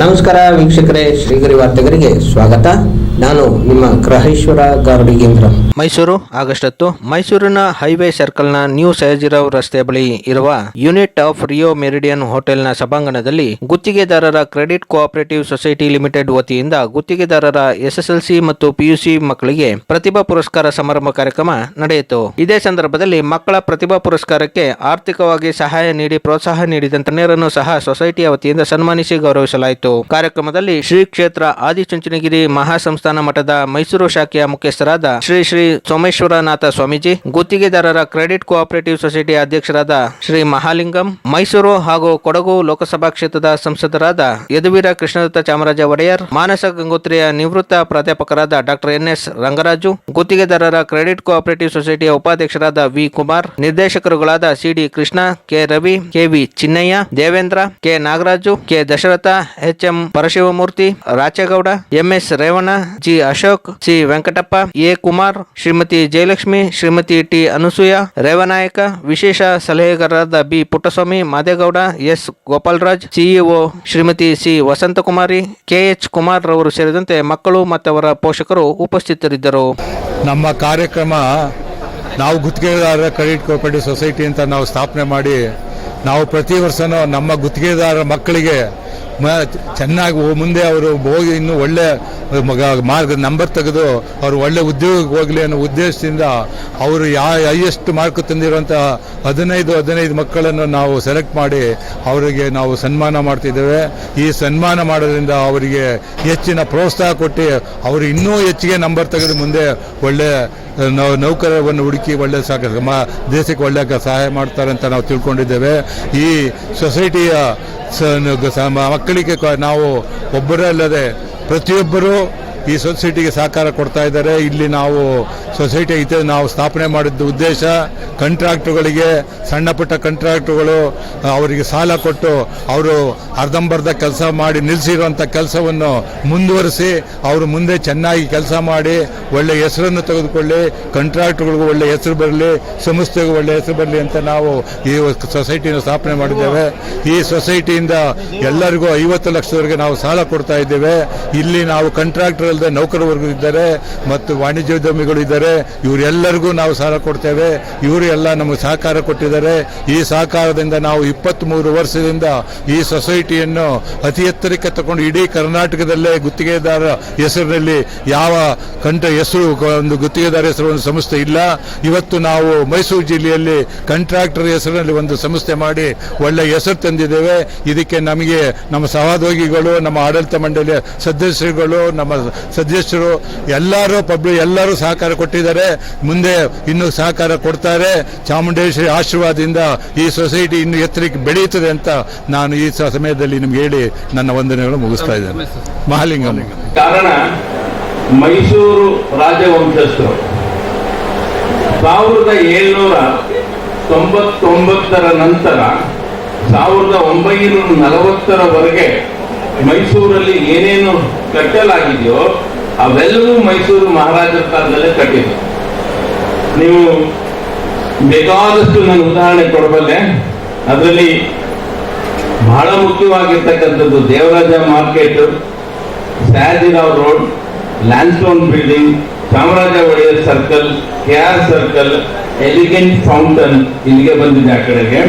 ನಮಸ್ಕಾರ ವೀಕ್ಷಕರೇ, ಶ್ರೀಗರಿ ವಾರ್ತೆಗರಿಗೆ ಸ್ವಾಗತ. ನಾನು ನಿಮ್ಮ ಗ್ರಹೇಶ್ವರ ಗಾರ್ಡಿಗೇಂದ್ರ ಮೈಸೂರು, ಆಗಸ್ಟ್ ಹತ್ತು. ಮೈಸೂರಿನ ಹೈವೇ ಸರ್ಕಲ್ನ ನ್ಯೂ ಸಹಜಿರಾವ್ ರಸ್ತೆ ಬಳಿ ಇರುವ ಯೂನಿಟ್ ಆಫ್ ರಿಯೋ ಮೆರಿಡಿಯನ್ ಹೋಟೆಲ್ನ ಸಭಾಂಗಣದಲ್ಲಿ ಗುತ್ತಿಗೆದಾರರ ಕ್ರೆಡಿಟ್ ಕೋಆಪರೇಟಿವ್ ಸೊಸೈಟಿ ಲಿಮಿಟೆಡ್ ವತಿಯಿಂದ ಗುತ್ತಿಗೆದಾರರ ಎಸ್ಎಸ್ಎಲ್ಸಿ ಮತ್ತು ಪಿಯುಸಿ ಮಕ್ಕಳಿಗೆ ಪ್ರತಿಭಾ ಪುರಸ್ಕಾರ ಸಮಾರಂಭ ಕಾರ್ಯಕ್ರಮ ನಡೆಯಿತು. ಇದೇ ಸಂದರ್ಭದಲ್ಲಿ ಮಕ್ಕಳ ಪ್ರತಿಭಾ ಪುರಸ್ಕಾರಕ್ಕೆ ಆರ್ಥಿಕವಾಗಿ ಸಹಾಯ ನೀಡಿ ಪ್ರೋತ್ಸಾಹ ನೀಡಿದ ಗಣ್ಯರನ್ನು ಸಹ ಸೊಸೈಟಿಯ ವತಿಯಿಂದ ಸನ್ಮಾನಿಸಿ ಗೌರವಿಸಲಾಯಿತು. ಕಾರ್ಯಕ್ರಮದಲ್ಲಿ ಶ್ರೀ ಕ್ಷೇತ್ರ ಆದಿಚುಂಚನಗಿರಿ ಮಹಾಸಂಸ್ಥಾನ ಮಠದ ಮೈಸೂರು ಶಾಖೆಯ ಮುಖ್ಯಸ್ಥರಾದ ಶ್ರೀ ಶ್ರೀ ಸೋಮೇಶ್ವರನಾಥ ಸ್ವಾಮೀಜಿ, ಗುತ್ತಿಗೆದಾರರ ಕ್ರೆಡಿಟ್ ಕೋಆಪರೇಟಿವ್ ಸೊಸೈಟಿ ಅಧ್ಯಕ್ಷರಾದ ಶ್ರೀ ಮಹಾಲಿಂಗಂ, ಮೈಸೂರು ಹಾಗೂ ಕೊಡಗು ಲೋಕಸಭಾ ಕ್ಷೇತ್ರದ ಸಂಸದರಾದ ಯದುವೀರ ಕೃಷ್ಣದತ್ತ ಚಾಮರಾಜ ಒಡೆಯರ್, ಮಾನಸ ಗಂಗೋತ್ರಿಯ ನಿವೃತ್ತ ಪ್ರಾಧ್ಯಾಪಕರಾದ ಡಾಕ್ಟರ್ ಎನ್ ಎಸ್ ರಂಗರಾಜು, ಗುತ್ತಿಗೆದಾರರ ಕ್ರೆಡಿಟ್ ಕೋಆಪರೇಟಿವ್ ಸೊಸೈಟಿಯ ಉಪಾಧ್ಯಕ್ಷರಾದ V Kumar, ನಿರ್ದೇಶಕರುಗಳಾದ CD Krishna, K Ravi KV Chinnaiah, Devendra, K Nagaraju, K Dasharatha, H. M Parashivamurthy, Rachegowda, MS Revanna, G Ashok, C Venkatappa, A Kumar, Shrimati Jayalakshmi, Shrimati T Anusuya, Revanayaka, ವಿಶೇಷ ಸಲಹೆಗಾರರಾದ B Puttaswamy, Madegowda, S Gopalraj, CEO Shrimati C Vasanthakumari KH Kumar ರವರು ಸೇರಿದಂತೆ ಮಕ್ಕಳು ಮತ್ತು ಅವರ ಪೋಷಕರು ಉಪಸ್ಥಿತರಿದ್ದರು. ನಮ್ಮ ಕಾರ್ಯಕ್ರಮ ನಾವು ಗುತ್ತಿಗೆದಾರರ ಕ್ರೆಡಿಟ್ ಕೋಪರೇಟಿವ್ ಸೊಸೈಟಿ ಅಂತ ನಾವು ಸ್ಥಾಪನೆ ಮಾಡಿ ನಾವು ಪ್ರತಿ ವರ್ಷನೂ ನಮ್ಮ ಗುತ್ತಿಗೆದಾರರ ಮಕ್ಕಳಿಗೆ ಚೆನ್ನಾಗಿ ಮುಂದೆ ಅವರು ಹೋಗಿ ಇನ್ನೂ ಒಳ್ಳೆ ಮಾರ್ಗ ನಂಬರ್ ತೆಗೆದು ಅವರು ಒಳ್ಳೆ ಉದ್ಯೋಗಕ್ಕೆ ಹೋಗಲಿ ಅನ್ನೋ ಉದ್ದೇಶದಿಂದ ಅವರು ಯಾ ಹೈಯೆಸ್ಟ್ ಮಾರ್ಕ್ ತಂದಿರುವಂತಹ ಹದಿನೈದು ಹದಿನೈದು ಮಕ್ಕಳನ್ನು ನಾವು ಸೆಲೆಕ್ಟ್ ಮಾಡಿ ಅವರಿಗೆ ನಾವು ಸನ್ಮಾನ ಮಾಡ್ತಿದ್ದೇವೆ. ಈ ಸನ್ಮಾನ ಮಾಡೋದ್ರಿಂದ ಅವರಿಗೆ ಹೆಚ್ಚಿನ ಪ್ರೋತ್ಸಾಹ ಕೊಟ್ಟು ಅವರು ಇನ್ನೂ ಹೆಚ್ಚಿಗೆ ನಂಬರ್ ತೆಗೆದು ಮುಂದೆ ಒಳ್ಳೆ ನಾವು ನೌಕರವನ್ನು ಹುಡುಕಿ ಒಳ್ಳೆ ಸಾಕ ದೇಶಕ್ಕೆ ಒಳ್ಳೆ ಸಹಾಯ ಮಾಡ್ತಾರೆ ಅಂತ ನಾವು ತಿಳ್ಕೊಂಡಿದ್ದೇವೆ. ಈ ಸೊಸೈಟಿಯ ಮಕ್ಕಳಿಗೆ ನಾವು ಒಬ್ಬರೇ ಅಲ್ಲದೆ ಪ್ರತಿಯೊಬ್ಬರೂ ಈ ಸೊಸೈಟಿಗೆ ಸಹಕಾರ ಕೊಡ್ತಾ ಇದ್ದಾರೆ. ಇಲ್ಲಿ ನಾವು ಸೊಸೈಟಿ ಐತೆ, ನಾವು ಸ್ಥಾಪನೆ ಮಾಡಿದ್ದ ಉದ್ದೇಶ ಕಂಟ್ರಾಕ್ಟ್ಗಳಿಗೆ, ಸಣ್ಣ ಪುಟ್ಟ ಕಂಟ್ರಾಕ್ಟ್ಗಳು ಅವರಿಗೆ ಸಾಲ ಕೊಟ್ಟು ಅವರು ಅರ್ಧಂಬರ್ಧ ಕೆಲಸ ಮಾಡಿ ನಿಲ್ಲಿಸಿರುವಂಥ ಕೆಲಸವನ್ನು ಮುಂದುವರಿಸಿ ಅವರು ಮುಂದೆ ಚೆನ್ನಾಗಿ ಕೆಲಸ ಮಾಡಿ ಒಳ್ಳೆ ಹೆಸರನ್ನು ತೆಗೆದುಕೊಳ್ಳಿ, ಕಂಟ್ರಾಕ್ಟ್ಗಳಿಗೂ ಒಳ್ಳೆ ಹೆಸರು ಬರಲಿ, ಸಂಸ್ಥೆಗೂ ಒಳ್ಳೆ ಹೆಸರು ಬರಲಿ ಅಂತ ನಾವು ಈ ಸೊಸೈಟಿನ ಸ್ಥಾಪನೆ ಮಾಡಿದ್ದೇವೆ. ಈ ಸೊಸೈಟಿಯಿಂದ ಎಲ್ಲರಿಗೂ ಐವತ್ತು ಲಕ್ಷದವರೆಗೆ ನಾವು ಸಾಲ ಕೊಡ್ತಾ ಇದ್ದೇವೆ. ಇಲ್ಲಿ ನಾವು ಕಾಂಟ್ರಾಕ್ಟರ್ ಅಲ್ಲದೆ ನೌಕರ ಇದ್ದಾರೆ ಮತ್ತು ವಾಣಿಜ್ಯೋದ್ಯಮಿಗಳು ಇದ್ದಾರೆ. ಇವರೆಲ್ಲರಿಗೂ ನಾವು ಸಾಲ ಕೊಡ್ತೇವೆ. ಇವರು ಎಲ್ಲ ನಮಗೆ ಸಹಕಾರ ಕೊಟ್ಟಿದ್ದಾರೆ. ಈ ಸಹಕಾರದಿಂದ ನಾವು ಇಪ್ಪತ್ತ್ಮೂರು ವರ್ಷದಿಂದ ಈ ಸೊಸೈಟಿಯನ್ನು ಅತಿ ಎತ್ತರಕ್ಕೆ ತಗೊಂಡು ಇಡೀ ಕರ್ನಾಟಕದಲ್ಲೇ ಗುತ್ತಿಗೆದಾರ ಹೆಸರಿನಲ್ಲಿ ಯಾವ ಕಂಠ ಹೆಸರು, ಒಂದು ಗುತ್ತಿಗೆದಾರ ಹೆಸರು ಒಂದು ಸಂಸ್ಥೆ ಇಲ್ಲ. ಇವತ್ತು ನಾವು ಮೈಸೂರು ಜಿಲ್ಲೆಯಲ್ಲಿ ಕಂಟ್ರಾಕ್ಟರ್ ಹೆಸರಿನಲ್ಲಿ ಒಂದು ಸಂಸ್ಥೆ ಮಾಡಿ ಒಳ್ಳೆ ಹೆಸರು ತಂದಿದ್ದೇವೆ. ಇದಕ್ಕೆ ನಮಗೆ ನಮ್ಮ ಸಹೋದ್ಯೋಗಿಗಳು, ನಮ್ಮ ಆಡಳಿತ ಮಂಡಳಿಯ ಸದಸ್ಯರುಗಳು, ನಮ್ಮ ಸದಸ್ಯರು ಎಲ್ಲರೂ ಪಬ್ಲಿಕ್ ಎಲ್ಲರೂ ಸಹಕಾರ ಕೊಟ್ಟಿದ್ದಾರೆ. ಮುಂದೆ ಇನ್ನೂ ಸಹಕಾರ ಕೊಡ್ತಾರೆ. ಚಾಮುಂಡೇಶ್ವರಿ ಆಶೀರ್ವಾದದಿಂದ ಈ ಸೊಸೈಟಿ ಇನ್ನು ಎತ್ತರಕ್ಕೆ ಬೆಳೆಯುತ್ತದೆ ಅಂತ ನಾನು ಈ ಸಮಯದಲ್ಲಿ ನಿಮ್ಗೆ ಹೇಳಿ ನನ್ನ ವಂದನೆಗಳು ಮುಗಿಸ್ತಾ ಇದ್ದೇನೆ. ಮಹಾಲಿಂಗಂ ಕಾರಣ, ಮೈಸೂರು ರಾಜವಂಶಸ್ಥರು. ಸಾವಿರದ ಏಳ್ನೂರ ತೊಂಬತ್ತೊಂಬತ್ತರ ನಂತರ, ಸಾವಿರದ ಒಂಬೈನೂರ ನಲವತ್ತರವರೆಗೆ ಮೈಸೂರಲ್ಲಿ ಏನೇನು ಕಟ್ಟಲಾಗಿದೆಯೋ ಅವೆಲ್ಲವೂ ಮೈಸೂರು ಮಹಾರಾಜರ ಕಾಲದಲ್ಲೇ ಕಟ್ಟಿದ್ರು. ನೀವು ಬೇಕಾದಷ್ಟು ನಾನು ಉದಾಹರಣೆ ಕೊಡಬಲ್ಲೆ. ಅದರಲ್ಲಿ ಬಹಳ ಮುಖ್ಯವಾಗಿರ್ತಕ್ಕಂಥದ್ದು Devaraja market Sayajirao road, Lansdowne building, Chamaraja Wodeyar circle K R circle, elegant fountain ಇಲ್ಲಿಗೆ ಬಂದಿದೆ ಆ ಕಡೆಗೆ.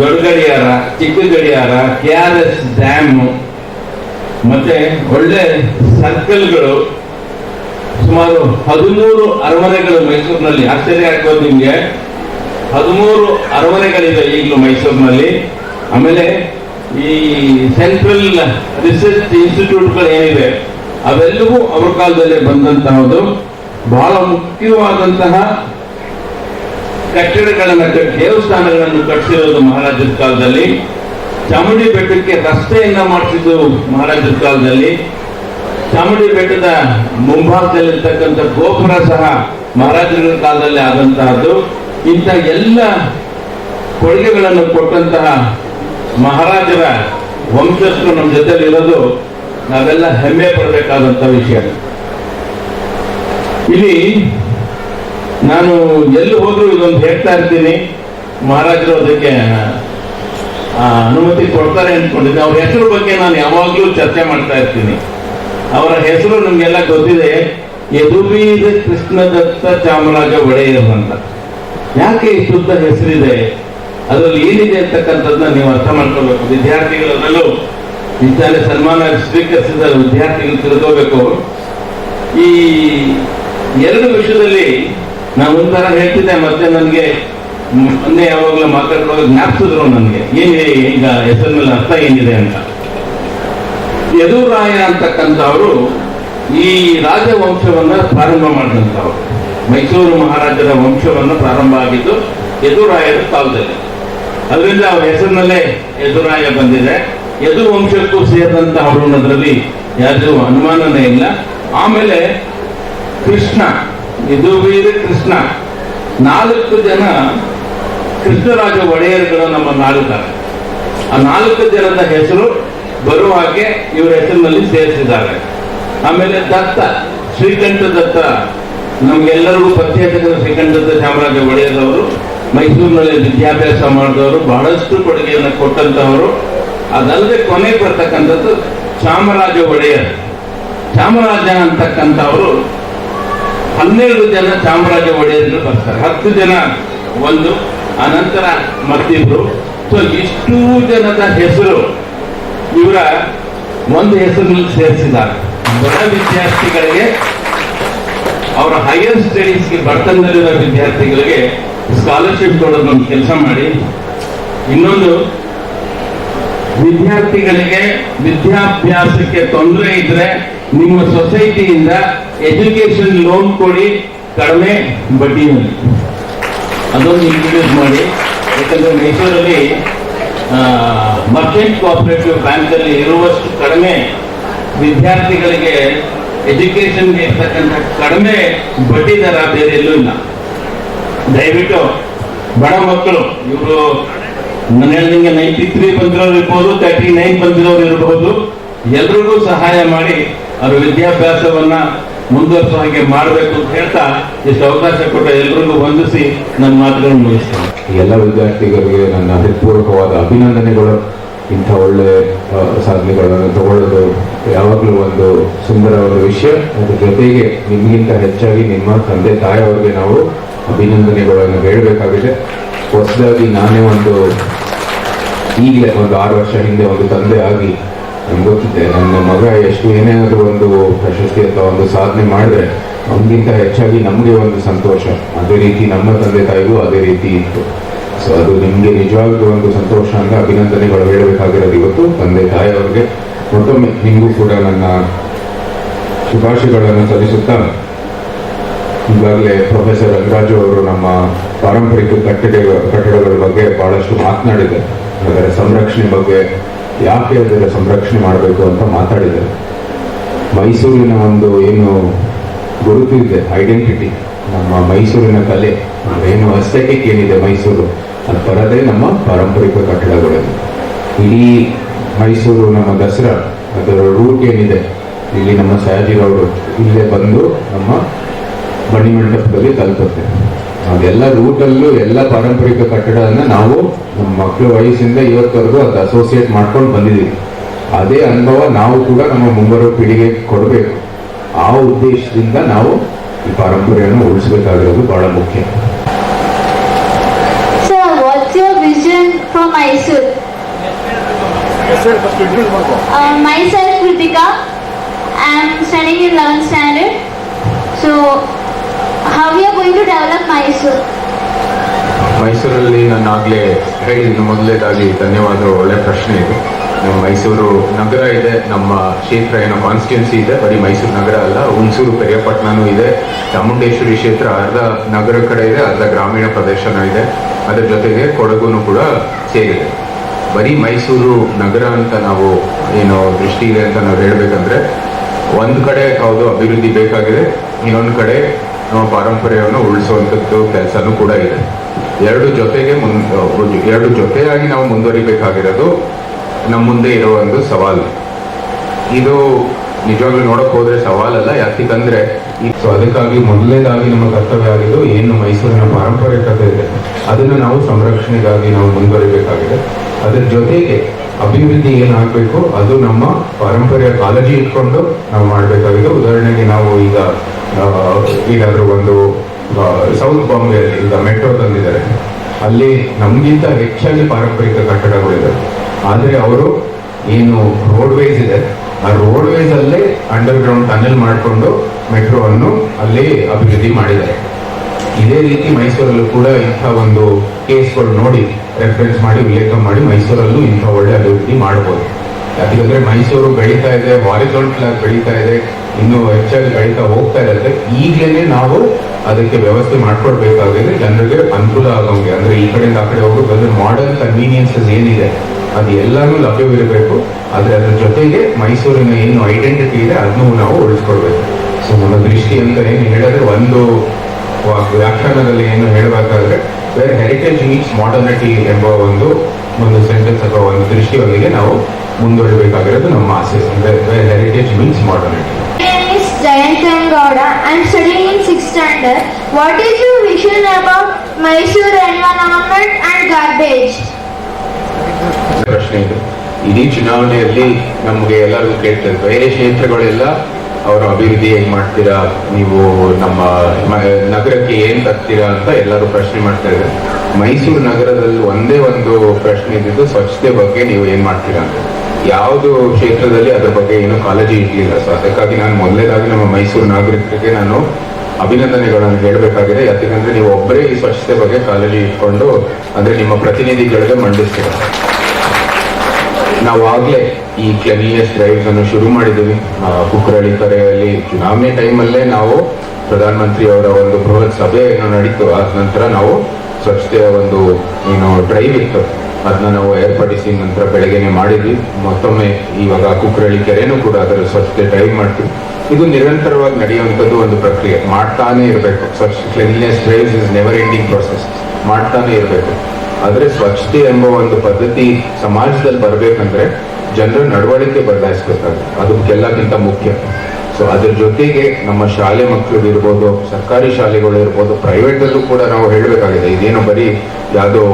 ದೊಡ್ಡ ಗಡಿಯಾರ ಚಿಕ್ಕ ಗಡಿಯಾರ ಕೆ ಆರ್ ಎಸ್ ಡ್ಯಾಮ್. ಮತ್ತೆ ಒಳ್ಳೆ ಸರ್ಕಲ್ಗಳು ಸುಮಾರು ಹದಿಮೂರು ಅರಮನೆಗಳು ಮೈಸೂರಿನಲ್ಲಿ. ಆಶ್ಚರ್ಯ ಆಗ್ಬೋದು ನಿಮ್ಗೆ. ಹದಿಮೂರು ಅರಮನೆಗಳಿದೆ ಈಗಲೂ ಮೈಸೂರಿನಲ್ಲಿ. ಆಮೇಲೆ ಈ ಸೆಂಟ್ರಲ್ ರಿಸರ್ಚ್ ಇನ್ಸ್ಟಿಟ್ಯೂಟ್ಗಳು ಏನಿದೆ ಅವೆಲ್ಲವೂ ಅವ್ರ ಕಾಲದಲ್ಲೇ ಬಂದಂತಹದ್ದು. ಬಹಳ ಮುಖ್ಯವಾದಂತಹ ಕಟ್ಟಡಗಳನ್ನ ಕಟ್ಟಿ ದೇವಸ್ಥಾನಗಳನ್ನು ಕಟ್ಟಿಸಿರೋದು ಮಹಾರಾಜರ ಕಾಲದಲ್ಲಿ. ಚಾಮುಂಡಿ ಬೆಟ್ಟಕ್ಕೆ ರಸ್ತೆಯನ್ನ ಮಾಡಿಸಿದ್ದು ಮಹಾರಾಜರ ಕಾಲದಲ್ಲಿ. ಚಾಮುಂಡಿ ಬೆಟ್ಟದ ಮುಂಭಾಗದಲ್ಲಿರ್ತಕ್ಕಂಥ ಗೋಪುರ ಸಹ ಮಹಾರಾಜರ ಕಾಲದಲ್ಲಿ ಆದಂತಹದ್ದು. ಇಂಥ ಎಲ್ಲ ಕೊಡುಗೆಗಳನ್ನು ಕೊಟ್ಟಂತಹ ಮಹಾರಾಜರ ವಂಶಸ್ಥರು ನಮ್ಮ ಜೊತೆಲಿ ಇರೋದು. ನಾವೆಲ್ಲ ಹೆಮ್ಮೆ ಪಡಬೇಕಾದಂಥ ವಿಷಯ. ಇಲ್ಲಿ ನಾನು ಎಲ್ಲಿ ಹೋದ್ರು ಇದೊಂದು ಹೇಳ್ತಾ ಇರ್ತೀನಿ. ಮಹಾರಾಜರು ಅದಕ್ಕೆ ಅನುಮತಿ ಕೊಡ್ತಾರೆ ಅಂದ್ಕೊಂಡಿದ್ದೆ ಅವ್ರ ಹೆಸರು ಬಗ್ಗೆ ನಾನು ಯಾವಾಗಲೂ ಚರ್ಚೆ ಮಾಡ್ತಾ ಇರ್ತೀನಿ. ಅವರ ಹೆಸರು ನಮಗೆಲ್ಲ ಗೊತ್ತಿದೆ. ಯದುವೀರ ಕೃಷ್ಣದತ್ತ ಚಾಮರಾಜ ಒಡೆಯರ್ ಅಂತ. ಯಾಕೆ ಈ ಶುದ್ಧ ಹೆಸರಿದೆ? ಅದರಲ್ಲಿ ಏನಿದೆ ಅಂತಕ್ಕಂಥದ್ದನ್ನ ನೀವು ಅರ್ಥ ಮಾಡ್ಕೋಬೇಕು ವಿದ್ಯಾರ್ಥಿಗಳಲ್ಲೂ ಇದ್ದಾನೆ ಸನ್ಮಾನ ಸ್ವೀಕರಿಸಿದ ವಿದ್ಯಾರ್ಥಿಗಳು ತಿಳ್ಕೋಬೇಕು. ಈ ಎರಡು ವಿಷಯದಲ್ಲಿ ನಾನು ಒಂಥರ ಹೇಳ್ತಿದ್ದೆ, ಮತ್ತೆ ನನಗೆ ಮೊನ್ನೆ ಯಾವಾಗಲೂ ಮಾತಾಡುವಾಗ ಜ್ಞಾಪಿಸಿದ್ರು ನನಗೆ. ಏನಿದೆ ಈಗ ಹೆಸರಿನಲ್ಲಿ ಅರ್ಥ ಏನಿದೆ ಅಂತ? ಯದುರಾಯ ಅಂತಕ್ಕಂಥವರು ಈ ರಾಜವಂಶವನ್ನ ಪ್ರಾರಂಭ ಮಾಡಿದಂಥವ್ರು. ಮೈಸೂರು ಮಹಾರಾಜರ ವಂಶವನ್ನ ಪ್ರಾರಂಭ ಆಗಿದ್ದು ಯದುರಾಯರ ಕಾಲದಲ್ಲಿ. ಅದರಿಂದ ಅವರ ಹೆಸರಿನಲ್ಲೇ ಯದುರಾಯ ಬಂದಿದೆ. ಯದು ವಂಶಕ್ಕೂ ಸೇರಿದಂತಹವರು ಅದರಲ್ಲಿ ಯಾರಿಗೂ ಅನುಮಾನನೇ ಇಲ್ಲ. ಆಮೇಲೆ ಕೃಷ್ಣ, ಯದುವೀರ ಕೃಷ್ಣ, ನಾಲ್ಕು ಜನ ಕೃಷ್ಣರಾಜ ಒಡೆಯರ್ಗಳು ನಮ್ಮ ನಾಡಿದ್ದಾರೆ ಆ ನಾಲ್ಕು ಜನದ ಹೆಸರು ಬರುವ ಹಾಗೆ ಇವರ ಹೆಸರಿನಲ್ಲಿ ಸೇರಿಸಿದ್ದಾರೆ. ಆಮೇಲೆ ದತ್ತ, ಶ್ರೀಕಂಠ ದತ್ತ, ನಮ್ಗೆಲ್ಲರಿಗೂ ಪ್ರತ್ಯೇಕ ಶ್ರೀಕಂಠದ ಚಾಮರಾಜ ಒಡೆಯರವರು, ಮೈಸೂರಿನಲ್ಲಿ ವಿದ್ಯಾಭ್ಯಾಸ ಮಾಡಿದವರು, ಬಹಳಷ್ಟು ಕೊಡುಗೆಯನ್ನು ಕೊಟ್ಟಂತವರು. ಅದಲ್ಲದೆ ಕೊನೆ ಬರ್ತಕ್ಕಂಥದ್ದು ಚಾಮರಾಜ ಒಡೆಯರ್. ಚಾಮರಾಜ ಅಂತಕ್ಕಂಥವರು ಹನ್ನೆರಡು ಜನ ಚಾಮರಾಜ ಒಡೆಯರ್ಗಳು ಬರ್ತಾರೆ. ಹತ್ತು ಜನ ಒಂದು ಅನಂತರ ಮತ್ತಿಬ್ರು. ಸೊ ಇಷ್ಟು ಜನದ ಹೆಸರು. ಇವರ ಒಂದು ಹೆಸರು ಸೇರಿಸಿದ್ದಾರೆ. ಬಡ ವಿದ್ಯಾರ್ಥಿಗಳಿಗೆ, ಅವರ ಹೈಯರ್ ಸ್ಟಡೀಸ್ಗೆ ಬಡತನದಲ್ಲಿರೋ ವಿದ್ಯಾರ್ಥಿಗಳಿಗೆ ಸ್ಕಾಲರ್ಶಿಪ್ ಕೊಡೋದು ಒಂದು ಕೆಲಸ ಮಾಡಿ. ಇನ್ನೊಂದು, ವಿದ್ಯಾರ್ಥಿಗಳಿಗೆ ವಿದ್ಯಾಭ್ಯಾಸಕ್ಕೆ ತೊಂದರೆ ಇದ್ರೆ ನಿಮ್ಮ ಸೊಸೈಟಿಯಿಂದ ಎಜುಕೇಶನ್ ಲೋನ್ ಕೊಡಿ ಕಡಿಮೆ ಬಡ್ಡಿಯಲ್ಲಿ. ಅದೊಂದು ಇಂಟ್ರೊಡ್ಯೂಸ್ ಮಾಡಿ. ಯಾಕಂದ್ರೆ ಮೈಸೂರಲ್ಲಿ ಮರ್ಚೆಂಟ್ ಕೋಆಪರೇಟಿವ್ ಬ್ಯಾಂಕಲ್ಲಿ ಇರುವಷ್ಟು ಕಡಿಮೆ ವಿದ್ಯಾರ್ಥಿಗಳಿಗೆ ಎಜುಕೇಷನ್ಗೆ ಇರ್ತಕ್ಕಂಥ ಕಡಿಮೆ ಬಡ್ಡಿ ದರ ಬೇರೆ ಎಲ್ಲೂ ಇಲ್ಲ. ದಯವಿಟ್ಟು ಬಡ ಮಕ್ಕಳು, ಇವರು ಹೇಳ್ದಂಗೆ ನೈಂಟಿ ತ್ರೀ ಬಂದಿರೋರು ಇರ್ಬೋದು ತರ್ಟಿ ನೈನ್ ಬಂದಿರೋರು ಇರಬಹುದು ಎಲ್ರಿಗೂ ಸಹಾಯ ಮಾಡಿ ಅವರ ವಿದ್ಯಾಭ್ಯಾಸವನ್ನ ಮುಂದುವರಿಸುವ ಹಾಗೆ ಮಾಡಬೇಕು ಅಂತ ಹೇಳ್ತಾ ಇಷ್ಟು ಅವಕಾಶ ಕೊಟ್ಟ ಎಲ್ರಿಗೂ ವಂದಿಸಿ ನನ್ನ ಮಾತುಗಳನ್ನು ಮುಗಿಸ್ತೇನೆ. ಎಲ್ಲ ವಿದ್ಯಾರ್ಥಿಗಳಿಗೆ ನನ್ನ ಹೃತ್ಪೂರ್ವಕವಾದ ಅಭಿನಂದನೆಗಳು. ಇಂಥ ಒಳ್ಳೆ ಸಾಧನೆಗಳನ್ನು ತಗೊಳ್ಳೋದು ಯಾವಾಗಲೂ ಒಂದು ಸುಂದರವಾದ ವಿಷಯ. ಅದರ ಜೊತೆಗೆ ನಿಮಗಿಂತ ಹೆಚ್ಚಾಗಿ ನಿಮ್ಮ ತಂದೆ, ತಾಯಿಯವರಿಗೆ ನಾವು ಅಭಿನಂದನೆಗಳನ್ನು ಹೇಳಬೇಕಾಗಿದೆ. ಹೊಸದಾಗಿ ನಾನೇ ಒಂದು ಈಗಲೇ ಒಂದು ಆರು ವರ್ಷ ಹಿಂದೆ ಒಂದು ತಂದೆ ಆಗಿ ನಮ್ಗೆ ಗೊತ್ತಿದೆ, ನನ್ನ ಮಗ ಎಷ್ಟು ಏನೇನಾದರೂ ಒಂದು ಪ್ರಶಸ್ತಿ ಅಥವಾ ಒಂದು ಸಾಧನೆ ಮಾಡಿದ್ರೆ ಅವನಿಗಿಂತ ಹೆಚ್ಚಾಗಿ ನಮಗೆ ಒಂದು ಸಂತೋಷ. ಅದೇ ರೀತಿ ನಮ್ಮ ತಂದೆ ತಾಯಿಗೂ ಅದೇ ರೀತಿ ಇತ್ತು. ಸೊ ಅದು ನಿಮಗೆ ನಿಜವಾಗ್ಲೂ ಒಂದು ಸಂತೋಷ ಅಂತ ಅಭಿನಂದನೆಗಳು ಹೇಳಬೇಕಾಗಿರೋದು ಇವತ್ತು. ತಂದೆ ತಾಯಿಯವರಿಗೆ ಮತ್ತೊಮ್ಮೆ ನಿಮಗೂ ಕೂಡ ನನ್ನ ಶುಭಾಶಯಗಳನ್ನು ಸಲ್ಲಿಸುತ್ತಾ ಈಗಾಗಲೇ ಪ್ರೊಫೆಸರ್ ರಂಗರಾಜು ಅವರು ನಮ್ಮ ಪಾರಂಪರಿಕ ಕಟ್ಟಡ ಕಟ್ಟಡಗಳ ಬಗ್ಗೆ ಬಹಳಷ್ಟು ಮಾತನಾಡಿದ್ದಾರೆ. ಅದರ ಸಂರಕ್ಷಣೆ ಬಗ್ಗೆ ಯಾಕೆ ಅದರ ಸಂರಕ್ಷಣೆ ಮಾಡಬೇಕು ಅಂತ ಮಾತಾಡಿದ್ದಾರೆ ಮೈಸೂರಿನ ಒಂದು ಏನು ಗುರುತು ಇದೆ ಐಡೆಂಟಿಟಿ ನಮ್ಮ ಮೈಸೂರಿನ ಕಲೆ ಏನು ಹಸ್ತಕ್ಕೆ ಏನಿದೆ ಮೈಸೂರು, ಅದು ಬರದೇ ನಮ್ಮ ಪಾರಂಪರಿಕ ಕಟ್ಟಡಗಳಲ್ಲಿ ಇಡೀ ಮೈಸೂರು ನಮ್ಮ ದಸರಾ, ಅದರ ರೂಟ್ ಏನಿದೆ, ಇಲ್ಲಿ ನಮ್ಮ ಸಯಾಜಿರವರು ಇಲ್ಲೇ ಬಂದು ನಮ್ಮ ಬನ್ನಿ ಮಂಟಪದಲ್ಲಿ ತಲುಪುತ್ತೆ. ಅದೆಲ್ಲ ರೂಟಲ್ಲೂ ಎಲ್ಲ ಪಾರಂಪರಿಕ ಕಟ್ಟಡವನ್ನು ನಾವು ಮಕ್ಕಳ ವಯಸ್ಸಿಂದ ಇವತ್ತವರೆಗೂ ಅದು ಅಸೋಸಿಯೇಟ್ ಮಾಡ್ಕೊಂಡು ಬಂದಿದ್ದೀವಿ ಅದೇ ಅನುಭವ ನಾವು ಕೂಡ ನಮ್ಮ ಮುಂಬರುವ ಪೀಳಿಗೆ ಕೊಡಬೇಕು ಆ ಉದ್ದೇಶದಿಂದ ನಾವು ಈ ಪಾರಂಪರ್ಯವನ್ನು ಉಳಿಸಬೇಕಾಗಿರೋದು ಬಹಳ ಮುಖ್ಯ Sir, what's your vision for Mysore? Uh, myself, Kritika. I am studying in 11th standard. So, how we are going to develop Mysore? ಮೈಸೂರಲ್ಲಿ ನಾನು ಆಗಲೇ ಹೇಳಿದ್ದೀನಿ ಮೊದಲನೇದಾಗಿ ಧನ್ಯವಾದ ಒಳ್ಳೆ ಪ್ರಶ್ನೆ ಇದು. ನಮ್ಮ ಮೈಸೂರು ನಗರ ಇದೆ, ನಮ್ಮ ಕ್ಷೇತ್ರ ಏನೋ ಕಾನ್ಸ್ಟಿಟ್ಯೂನ್ಸಿ ಇದೆ, ಬರೀ ಮೈಸೂರು ನಗರ ಅಲ್ಲ, ಹುಣಸೂರು, ಪೆರಿಯಪಟ್ಟಣನೂ ಇದೆ, ಚಾಮುಂಡೇಶ್ವರಿ ಕ್ಷೇತ್ರ ಅರ್ಧ ನಗರ ಕಡೆ ಇದೆ, ಅರ್ಧ ಗ್ರಾಮೀಣ ಪ್ರದೇಶನೂ ಇದೆ. ಅದರ ಜೊತೆಗೆ ಕೊಡಗುನು ಕೂಡ ಸೇರಿದೆ. ಬರೀ ಮೈಸೂರು ನಗರ ಅಂತ ನಾವು ಏನು ದೃಷ್ಟಿ ಇದೆ ಅಂತ ನಾವು ಹೇಳಬೇಕಂದ್ರೆ, ಒಂದು ಕಡೆ ಹೌದು ಅಭಿವೃದ್ಧಿ ಬೇಕಾಗಿದೆ, ಇನ್ನೊಂದು ಕಡೆ ನಮ್ಮ ಪಾರಂಪರ್ಯವನ್ನು ಉಳಿಸುವಂಥದ್ದು ಕೆಲಸನೂ ಕೂಡ ಇದೆ. ಎರಡು ಜೊತೆಗೆ ಮುನ್ ಎರಡು ಜೊತೆಯಾಗಿ ನಾವು ಮುಂದುವರಿಬೇಕಾಗಿರೋದು ನಮ್ಮ ಮುಂದೆ ಇರೋ ಒಂದು ಸವಾಲು. ಇದು ನಿಜವಾಗ್ಲೂ ನೋಡಕ್ ಹೋದ್ರೆ ಸವಾಲಲ್ಲ ಯಾಕಂದ್ರೆ ಸೊ ಅದಕ್ಕಾಗಿ ಮೊದಲನೇದಾಗಿ ನಮ್ಮ ಕರ್ತವ್ಯ ಆಗಿದ್ದು ಏನು ಮೈಸೂರಿನ ಪಾರಂಪರಿಕತೆ ಇದೆ. ಅದನ್ನು ನಾವು ಸಂರಕ್ಷಣೆಗಾಗಿ ನಾವು ಮುಂದುವರಿಬೇಕಾಗಿದೆ. ಅದರ ಜೊತೆಗೆ ಅಭಿವೃದ್ಧಿ ಏನಾಗಬೇಕು, ಅದು ನಮ್ಮ ಪಾರಂಪರ್ಯ ಕಾಳಜಿ ಇಟ್ಕೊಂಡು ನಾವು ಮಾಡಬೇಕಾಗಿದೆ. ಉದಾಹರಣೆಗೆ ನಾವು ಈಗ ಏನಾದರೂ ಒಂದು ಸೌತ್ ಬಾಂಬೆಯಲ್ಲಿ ಈಗ ಮೆಟ್ರೋ ತಂದಿದ್ದಾರೆ ಅಲ್ಲಿ ನಮಗಿಂತ ಹೆಚ್ಚಾಗಿ ಪಾರಂಪರಿಕ ಕಟ್ಟಡಗಳಿದೆ. ಆದರೆ ಅವರು ಏನು ರೋಡ್ವೇಸ್ ಇದೆ, ಆ ರೋಡ್ವೇಸ್ ಅಲ್ಲೇ ಅಂಡರ್ ಗ್ರೌಂಡ್ ಟನಲ್ ಮಾಡಿಕೊಂಡು ಮೆಟ್ರೋವನ್ನು ಅಲ್ಲಿ ಅಭಿವೃದ್ಧಿ ಮಾಡಿದ್ದಾರೆ. ಇದೇ ರೀತಿ ಮೈಸೂರಲ್ಲೂ ಕೂಡ ಇಂಥ ಒಂದು ಕೇಸ್ಗಳು ನೋಡಿ ರೆಫರೆನ್ಸ್ ಮಾಡಿ, ಉಲ್ಲೇಖ ಮಾಡಿ ಮೈಸೂರಲ್ಲೂ ಇಂಥ ಒಳ್ಳೆ ಅಭಿವೃದ್ಧಿ ಮಾಡಬಹುದು ಯಾಕಂದ್ರೆ ಮೈಸೂರು ಬೆಳೀತಾ ಇದೆ ವಾರಿಜಾಂಟಲ್ ಆಗಿ ಬೆಳೀತಾ ಇದೆ. ಇನ್ನು ಹೆಚ್ಚಾಗಿ ಬೆಳೀತಾ ಹೋಗ್ತಾ ಇರುತ್ತೆ. ಈಗಲೇ ನಾವು ಅದಕ್ಕೆ ವ್ಯವಸ್ಥೆ ಮಾಡ್ಕೊಡ್ಬೇಕಾಗಿದೆ ಜನರಿಗೆ ಅನುಕೂಲ ಆಗೋಂಗೆ. ಅಂದ್ರೆ ಈ ಕಡೆಯಿಂದ ಆ ಕಡೆ ಹೋಗೋದು ಮಾಡರ್ನ್ ಕನ್ವೀನಿಯನ್ಸಸ್ ಏನಿದೆ, ಅದು ಎಲ್ಲಾನು ಲಭ್ಯವಿರಬೇಕು. ಆದ್ರೆ ಅದ್ರ ಜೊತೆಗೆ ಮೈಸೂರಿನ ಏನು ಐಡೆಂಟಿಟಿ ಇದೆ, ಅದನ್ನು ನಾವು ಉಳಿಸ್ಕೊಡ್ಬೇಕು ಸೊ ನಮ್ಮ ದೃಷ್ಟಿ ಅಂತ ಏನು ಹೇಳಿದ್ರೆ ಒಂದು ವ್ಯಾಖ್ಯಾನದಲ್ಲಿ ಏನು ಹೇಳಬೇಕಾದ್ರೆ ವೇರ್ ಹೆರಿಟೇಜ್ ಮೀನ್ಸ್ ಮಾಡರ್ನಿಟಿ ಎಂಬ ಒಂದು ಒಂದು ಸೆಂಟೆನ್ಸ್ ಅಥವಾ ಒಂದು ದೃಷ್ಟಿಯೊಂದಿಗೆ ನಾವು ಮುಂದುವರಿಬೇಕಾಗಿರೋದು ನಮ್ಮ ಆಸೆ. ಅಂದ್ರೆ where heritage means modernity My name is Jayantan Gowda. I am studying in 6th standard. What is your vision about Mysore environment and garbage? ಪ್ರಶ್ನೆ ಇಡೀ ಚುನಾವಣೆಯಲ್ಲಿ ನಮಗೆ ಎಲ್ಲರಿಗೂ ಕೇಳ್ತಾರೆ, ಬೇರೆ ಕ್ಷೇತ್ರಗಳೆಲ್ಲ ಅವರ ಅಭಿವೃದ್ಧಿ ಹೆಂಗ್ ಮಾಡ್ತೀರಾ, ನೀವು ನಮ್ಮ ನಗರಕ್ಕೆ ಏನ್ ತರ್ತೀರಾ ಅಂತ ಎಲ್ಲರೂ ಪ್ರಶ್ನೆ ಮಾಡ್ತಾ ಇದ್ದಾರೆ ಮೈಸೂರು ನಗರದಲ್ಲಿ ಒಂದೇ ಒಂದು ಪ್ರಶ್ನೆ ಇದ್ದಿದ್ದು ಸ್ವಚ್ಛತೆ ಬಗ್ಗೆ ನೀವು ಏನ್ ಮಾಡ್ತೀರಾ ಅಂತ ಯಾವುದು ಕ್ಷೇತ್ರದಲ್ಲಿ ಅದರ ಬಗ್ಗೆ ಏನು ಕಾಳಜಿ ಇರ್ಲಿಲ್ಲ ಸೊ ಅದಕ್ಕಾಗಿ ನಾನು ಮೊದಲೇದಾಗಿ ನಮ್ಮ ಮೈಸೂರು ನಾಗರಿಕರಿಗೆ ನಾನು ಅಭಿನಂದನೆಗಳನ್ನು ಹೇಳಬೇಕಾಗಿದೆ. ಯಾಕೆಂದ್ರೆ ನೀವು ಒಬ್ಬರೇ ಈ ಸ್ವಚ್ಛತೆ ಬಗ್ಗೆ ಕಾಳಜಿ ಇಟ್ಕೊಂಡು, ಅಂದ್ರೆ ನಿಮ್ಮ ಪ್ರತಿನಿಧಿಗಳಿಗೆ ಮಂಡಿಸ್ತೀರ? ಆಗ್ಲೇ ಈ ಕ್ಲೆನಿಯಸ್ ಡ್ರೈವ್ಸ್ ಅನ್ನು ಶುರು ಮಾಡಿದ್ದೀವಿ. ಕುಕ್ಕರಳ್ಳಿ ಕರೆಯಲ್ಲಿ ಚುನಾವಣೆ ಟೈಮಲ್ಲೇ ನಾವು ಪ್ರಧಾನಮಂತ್ರಿ ಅವರ ಒಂದು ಬೃಹತ್ ಸಭೆ ಏನೋ ನಡೀತು. ಆದ ನಂತರ ನಾವು ಸ್ವಚ್ಛತೆಯ ಒಂದು, ಏನು ಡ್ರೈವ್ ಇತ್ತು. ಅದನ್ನ ನಾವು ಏರ್ಪಡಿಸಿ ನಂತರ ಬೆಳಗ್ಗೆನೆ ಮಾಡಿದ್ವಿ. ಮತ್ತೊಮ್ಮೆ ಇವಾಗ ಕುಕ್ಕರಳ್ಳಿ ಕೆರೆನೂ ಕೂಡ ಅದರ ಸ್ವಚ್ಛತೆ ಡ್ರೈವ್ ಮಾಡ್ತೀವಿ. ಇದು ನಿರಂತರವಾಗಿ ನಡೆಯುವಂಥದ್ದು ಒಂದು ಪ್ರಕ್ರಿಯೆ. ಮಾಡ್ತಾನೆ ಇರಬೇಕು. ಸ್ವಚ್ಛ cleanness drives is never ending process ಮಾಡ್ತಾನೆ ಇರಬೇಕು. ಆದರೆ ಸ್ವಚ್ಛತೆ ಎಂಬ ಒಂದು ಪದ್ಧತಿ ಸಮಾಜದಲ್ಲಿ ಬರಬೇಕಂದ್ರೆ ಜನರ ನಡವಳಿಕೆ ಬದಲಾಯಿಸ್ಬೇಕಾಗುತ್ತೆ. ಅದು ಎಲ್ಲಕ್ಕಿಂತ ಮುಖ್ಯ. ಸೊ ಅದ್ರ ಜೊತೆಗೆ ನಮ್ಮ ಶಾಲೆ ಮಕ್ಕಳು ಇರ್ಬೋದು, ಸರ್ಕಾರಿ ಶಾಲೆಗಳು ಇರ್ಬೋದು ಪ್ರೈವೇಟಲ್ಲೂ ಕೂಡ ನಾವು ಹೇಳಬೇಕಾಗಿದೆ. ಇದೇನು ಬರೀ ಯಾವ್ದೋ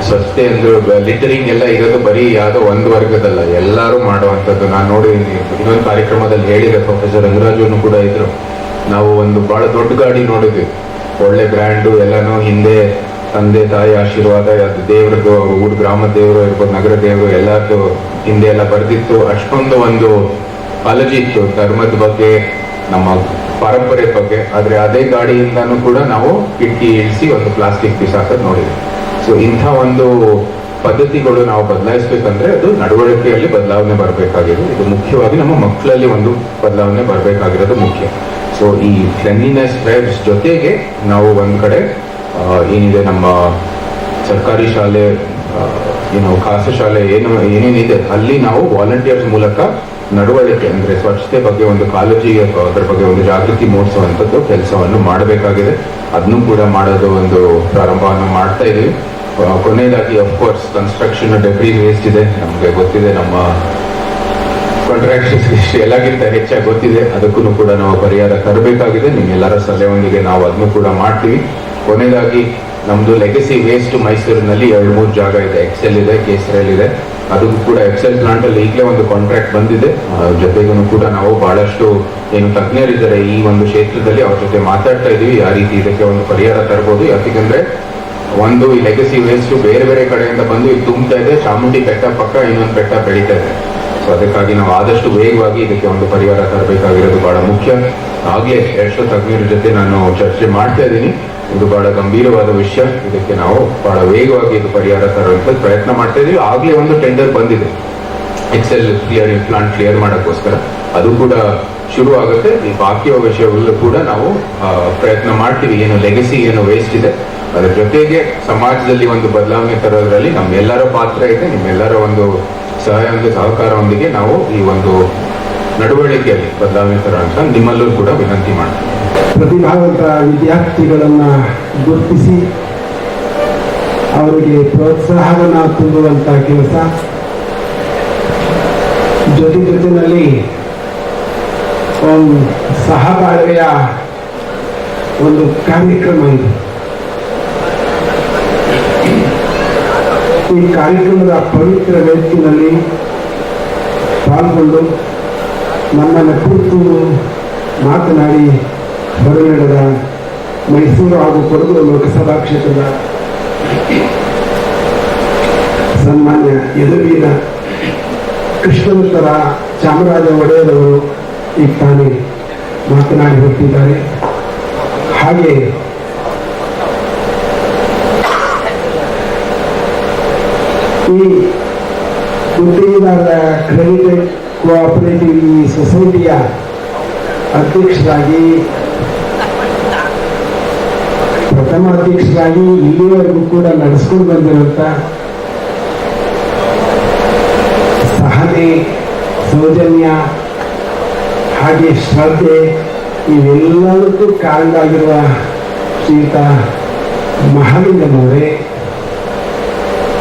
ಅಂದ್ರೆ ಲಿಟರಿಂಗ್ ಎಲ್ಲ ಇರೋದು ಬರೀ ಯಾವುದೋ ಒಂದು ವರ್ಗದಲ್ಲ, ಎಲ್ಲರೂ ಮಾಡುವಂಥದ್ದು. ನಾನು ನೋಡಿದ್ದೀನಿ ಇನ್ನೊಂದು ಕಾರ್ಯಕ್ರಮದಲ್ಲಿ ಹೇಳಿದೆ ಪ್ರೊಫೆಸರ್ ರಂಗರಾಜು ಕೂಡ ಇದ್ರು. ನಾವು ಒಂದು ಬಹಳ ದೊಡ್ಡ ಗಾಡಿ ನೋಡಿದ್ವಿ. ಒಳ್ಳೆ ಬ್ರ್ಯಾಂಡು ಎಲ್ಲಾನು ಹಿಂದೆ ತಂದೆ, ತಾಯಿ ಆಶೀರ್ವಾದ, ಅದು ದೇವ್ರದ್ದು, ಊರ್ ಗ್ರಾಮ ದೇವರು ಇರ್ಬೋದು, ನಗರ ದೇವರು ಹಿಂದೆ ಎಲ್ಲ ಬರೆದಿತ್ತು. ಅಷ್ಟೊಂದು ಒಂದು ಕಾಳಜಿ ಇತ್ತು ಧರ್ಮದ ಬಗ್ಗೆ, ನಮ್ಮ ಪರಂಪರೆ ಬಗ್ಗೆ. ಆದರೆ ಅದೇ ಗಾಡಿಯಿಂದನೂ ಕೂಡ ನಾವು ಕಿಟಕಿ ಇಳಿಸಿ ಒಂದು ಪ್ಲಾಸ್ಟಿಕ್ ಬಿಸಾಕದ್ ನೋಡಿದ್ವಿ. ಸೊ ಇಂಥ ಒಂದು ಪದ್ಧತಿಗಳು ನಾವು ಬದಲಾಯಿಸ್ಬೇಕಂದ್ರೆ ಅದು ನಡವಳಿಕೆಯಲ್ಲಿ ಬದಲಾವಣೆ ಬರಬೇಕಾಗಿದೆ ಇದು ಮುಖ್ಯವಾಗಿ ನಮ್ಮ ಮಕ್ಕಳಲ್ಲಿ ಒಂದು ಬದಲಾವಣೆ ಬರಬೇಕಾಗಿರೋದು ಮುಖ್ಯ. ಸೊ ಈ ಕ್ಲೆನ್ಲಿನೆಸ್ ಡ್ರೈವ್ಸ್ ಜೊತೆಗೆ ನಾವು ಒಂದ್ ಕಡೆ ಏನಿದೆ ನಮ್ಮ ಸರ್ಕಾರಿ ಶಾಲೆ ಏನು ಖಾಸಗಿ ಶಾಲೆ ಏನು ಏನೇನಿದೆ ಅಲ್ಲಿ ನಾವು ವಾಲಂಟಿಯರ್ಸ್ ಮೂಲಕ ನಡವಳಿಕೆ ಅಂದ್ರೆ ಸ್ವಚ್ಛತೆ ಬಗ್ಗೆ ಒಂದು ಕಾಲೇಜಿಗೆ ಅದರ ಬಗ್ಗೆ ಒಂದು ಜಾಗೃತಿ ಮೂಡಿಸುವಂತದ್ದು ಕೆಲಸವನ್ನು ಮಾಡಬೇಕಾಗಿದೆ. ಅದನ್ನು ಕೂಡ ಮಾಡೋದು ಒಂದು ಪ್ರಾರಂಭವನ್ನು ಮಾಡ್ತಾ ಇದೀವಿ. ಆ, ಕೊನೆಯದಾಗಿ ಅಫ್ಕೋರ್ಸ್ ಕನ್ಸ್ಟ್ರಕ್ಷನ್ ಡೆಬ್ರೀಸ್ ವೇಸ್ಟ್ ಇದೆ. ನಮಗೆ ಗೊತ್ತಿದೆ ನಮ್ಮ ಕಾಂಟ್ರಾಕ್ಟರ್ಸ್ ಎಲ್ಲಕ್ಕಿಂತ ಹೆಚ್ಚಾಗಿ ಗೊತ್ತಿದೆ. ಅದಕ್ಕೂ ಕೂಡ ನಾವು ಪರಿಹಾರ ತರಬೇಕಾಗಿದೆ. ನಿಮ್ಮೆಲ್ಲರ ಸಲಹೆಯೊಂದಿಗೆ ನಾವು ಅದನ್ನು ಕೂಡ ಮಾಡ್ತೀವಿ. ಕೊನೆಯದಾಗಿ ನಮ್ದು ಲೆಗಸಿ ವೇಸ್ಟ್ ಮೈಸೂರಿನಲ್ಲಿ ಎರಡು ಮೂರು ಜಾಗ ಇದೆ. ಎಕ್ಸೆಲ್ ಇದೆ ಕೇಸರಲ್ ಇದೆ. ಅದಕ್ಕೂ ಕೂಡ ಎಕ್ಸೆಲ್ ಪ್ಲಾಂಟ್ ಅಲ್ಲಿ ಈಗಲೇ ಒಂದು ಕಾಂಟ್ರಾಕ್ಟ್ ಬಂದಿದೆ. ಆ, ಜೊತೆಗೂ ಕೂಡ ನಾವು ಬಹಳಷ್ಟು ಏನು ತಜ್ಞರಿದ್ದಾರೆ ಈ ಒಂದು ಕ್ಷೇತ್ರದಲ್ಲಿ ಅವ್ರ ಜೊತೆ ಮಾತಾಡ್ತಾ ಇದೀವಿ. ಯಾವ ರೀತಿ ಇದಕ್ಕೆ ಒಂದು ಪರಿಹಾರ ತರಬಹುದು ಯಾಕಂದ್ರೆ ಒಂದು ಈ ಲೆಗಸಿ ವೇಸ್ಟ್ ಬೇರೆ ಬೇರೆ ಕಡೆಯಿಂದ ಬಂದು ಇದು ತುಂಬ್ತಾ ಇದೆ. ಚಾಮುಂಡಿ ಬೆಟ್ಟ ಪಕ್ಕ ಇನ್ನೊಂದು ಬೆಟ್ಟ ಬೆಳೀತಾ ಇದೆ. ಸೊ ಅದಕ್ಕಾಗಿ ನಾವು ಆದಷ್ಟು ವೇಗವಾಗಿ ಇದಕ್ಕೆ ಒಂದು ಪರಿಹಾರ ತರಬೇಕಾಗಿರೋದು ಬಹಳ ಮುಖ್ಯ. ಆಗ್ಲೇ ಎಷ್ಟು ತಜ್ಞರ ಜೊತೆ ನಾನು ಚರ್ಚೆ ಮಾಡ್ತಾ ಇದ್ದೀನಿ. ಇದು ಬಹಳ ಗಂಭೀರವಾದ ವಿಷಯ. ಇದಕ್ಕೆ ನಾವು ಬಹಳ ವೇಗವಾಗಿ ಇದು ಪರಿಹಾರ ತರುವಂತ ಪ್ರಯತ್ನ ಮಾಡ್ತಾ ಇದೀವಿ. ಆಗ್ಲೇ ಒಂದು ಟೆಂಡರ್ ಬಂದಿದೆ. ಎಕ್ಸೆಲ್ ಕ್ಲಿಯರ್ ಪ್ಲಾಂಟ್ ಕ್ಲಿಯರ್ ಮಾಡೋಕ್ಕೋಸ್ಕರ. ಅದು ಕೂಡ ಶುರು ಆಗುತ್ತೆ ಈ ಬಾಕಿಯ ವಿಷಯಗಳು ಕೂಡ ನಾವು ಪ್ರಯತ್ನ ಮಾಡ್ತೀವಿ. ಏನು ಲೆಗಸಿ ಏನು ವೇಸ್ಟ್ ಇದೆ. ಅದರ ಜೊತೆಗೆ ಸಮಾಜದಲ್ಲಿ ಒಂದು ಬದಲಾವಣೆ ತರೋದ್ರಲ್ಲಿ ನಮ್ಮೆಲ್ಲರ ಪಾತ್ರ ಇದೆ, ನಿಮ್ಮೆಲ್ಲರ ಒಂದು ಸಹಾಯ ಒಂದು ಸಹಕಾರದೊಂದಿಗೆ ನಾವು ಈ ಒಂದು ನಡವಳಿಕೆಯಲ್ಲಿ ಬದಲಾವಣೆ ತರೋ ಅಂತ ನಿಮ್ಮಲ್ಲೂ ಕೂಡ ವಿನಂತಿ ಮಾಡ್ತೀವಿ ಪ್ರತಿಭಾವಂತ ವಿದ್ಯಾರ್ಥಿಗಳನ್ನ ಗುರುತಿಸಿ ಅವರಿಗೆ ಪ್ರೋತ್ಸಾಹವನ್ನು ತುಂಬುವಂತ ಕೆಲಸ. ಜೊತೆ ಜೊತೆಯಲ್ಲಿ ಸಹಬಾಳ್ವೆಯ ಒಂದು ಕಾರ್ಯಕ್ರಮ ಇದು. ಈ ಕಾರ್ಯಕ್ರಮದ ಪವಿತ್ರ ವೇದಿಕೆಯಲ್ಲಿ ಪಾಲ್ಗೊಂಡು ನಮ್ಮನ್ನು ಕುರಿತು ಮಾತನಾಡಿ ಹೊರನಡೆದ ಮೈಸೂರು ಹಾಗೂ ಕೊಡಗು ಲೋಕಸಭಾ ಕ್ಷೇತ್ರದ ಸನ್ಮಾನ್ಯ ಯದುವೀರ ಕೃಷ್ಣಮಂತರ ಚಾಮರಾಜ ಒಡೆಯರವರು ಈ ತಾನೇ ಮಾತನಾಡಿ ಹೋಗ್ತಿದ್ದಾರೆ. ಹಾಗೆ ಈ ಗುತ್ತಿಗೆದಾರರ ಕ್ರೆಡಿಟೆಡ್ ಕೋಆಪರೇಟಿವ್ ಈ ಸೊಸೈಟಿಯ ಅಧ್ಯಕ್ಷರಾಗಿ, ಪ್ರಥಮ ಅಧ್ಯಕ್ಷರಾಗಿ ಇಲ್ಲಿವರೆಗೂ ಕೂಡ ನಡೆಸ್ಕೊಂಡು ಬಂದಿರುವಂತ ಸಹನೆ, ಸೌಜನ್ಯ ಹಾಗೆ ಶ್ರದ್ಧೆ, ಇವೆಲ್ಲದಕ್ಕೂ ಕಾರಣವಾಗಿರುವ ಶ್ರೀಯುತ ಮಹಾಲಿಂಗನವರೇ.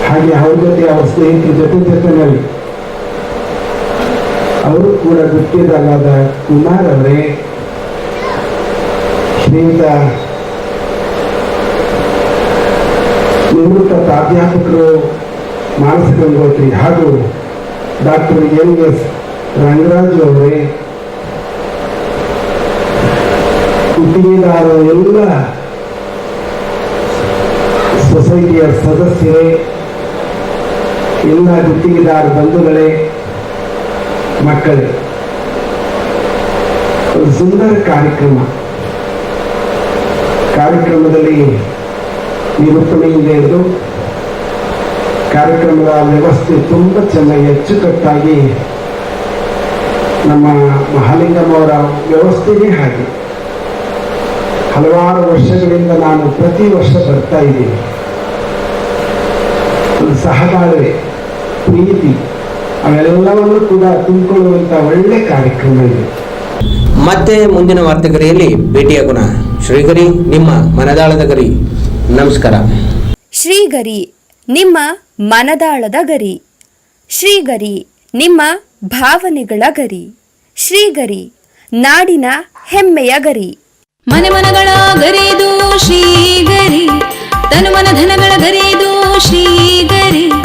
ಹಾಗೆ ಅವ್ರ ಜೊತೆ ಅವ್ರ ಸ್ನೇಹಿತರ ಜೊತೆ ಜೊತೆನಲ್ಲಿ ಅವರು ಕೂಡ ಗುತ್ತಿಗೆದಾರರಾದ ಕುಮಾರ್ ಅವರೇ ಶ್ರೀಯುತ ನಿವೃತ್ತ ಪ್ರಾಧ್ಯಾಪಕರು ಮಾನಸ ಗಂಗೋತ್ರಿ ಹಾಗೂ ಡಾಕ್ಟರ್ ಎನ್ ಎಸ್ ರಂಗರಾಜು ಅವರೇ ಗುತ್ತಿಗೆದಾರರ ಎಲ್ಲ ಸೊಸೈಟಿಯ ಸದಸ್ಯರೇ ಎಲ್ಲ ಗುತ್ತಿಗೆದಾರ ಬಂಧುಗಳೇ, ಮಕ್ಕಳೇ ಒಂದು ಸುಂದರ ಕಾರ್ಯಕ್ರಮ. ಕಾರ್ಯಕ್ರಮದಲ್ಲಿ ನಿರೂಪಣೆಯಿಂದ ಇದ್ದು ಕಾರ್ಯಕ್ರಮದ ವ್ಯವಸ್ಥೆ ತುಂಬ ಚೆನ್ನಾಗಿ ಅಚ್ಚುಕಟ್ಟಾಗಿ ನಮ್ಮ ಮಹಾಲಿಂಗಮ್ಮವರ ವ್ಯವಸ್ಥೆನೇ ಹಾಗೆ. ಹಲವಾರು ವರ್ಷಗಳಿಂದ ನಾನು ಪ್ರತಿ ವರ್ಷ ಬರ್ತಾ ಇದ್ದೀನಿ. ಒಂದು ಸಹಬಾಳ್ವೆ ಪ್ರೀತಿ. ಅವೆಲ್ಲವನ್ನು ಕೂಡ ತುಂಬಿಕೊಳ್ಳುವಂತ ಒಳ್ಳೆ ಕಾರ್ಯಕ್ರಮ ಇದೆ. ಮತ್ತೆ ಮುಂದಿನ ವಾರ್ತೆಗರಿಯಲ್ಲಿ ಭೇಟಿಯಾಗೋಣ ಶ್ರೀಗರಿ ನಿಮ್ಮ ಮನದಾಳದ ಗರಿ. ನಮಸ್ಕಾರ. ಶ್ರೀಗರಿ ನಿಮ್ಮ ಮನದಾಳದ ಗರಿ. ಶ್ರೀಗರಿ ನಿಮ್ಮ ಭಾವನೆಗಳ ಗರಿ. ಶ್ರೀಗರಿ ನಾಡಿನ ಹೆಮ್ಮೆಯ ಗರಿ. ಮನೆ ಮನಗಳ ಗರಿದು ಶ್ರೀಗರಿ ತನು ಮನ ಧನಗಳ ಗರಿದು ಶ್ರೀಗರಿ.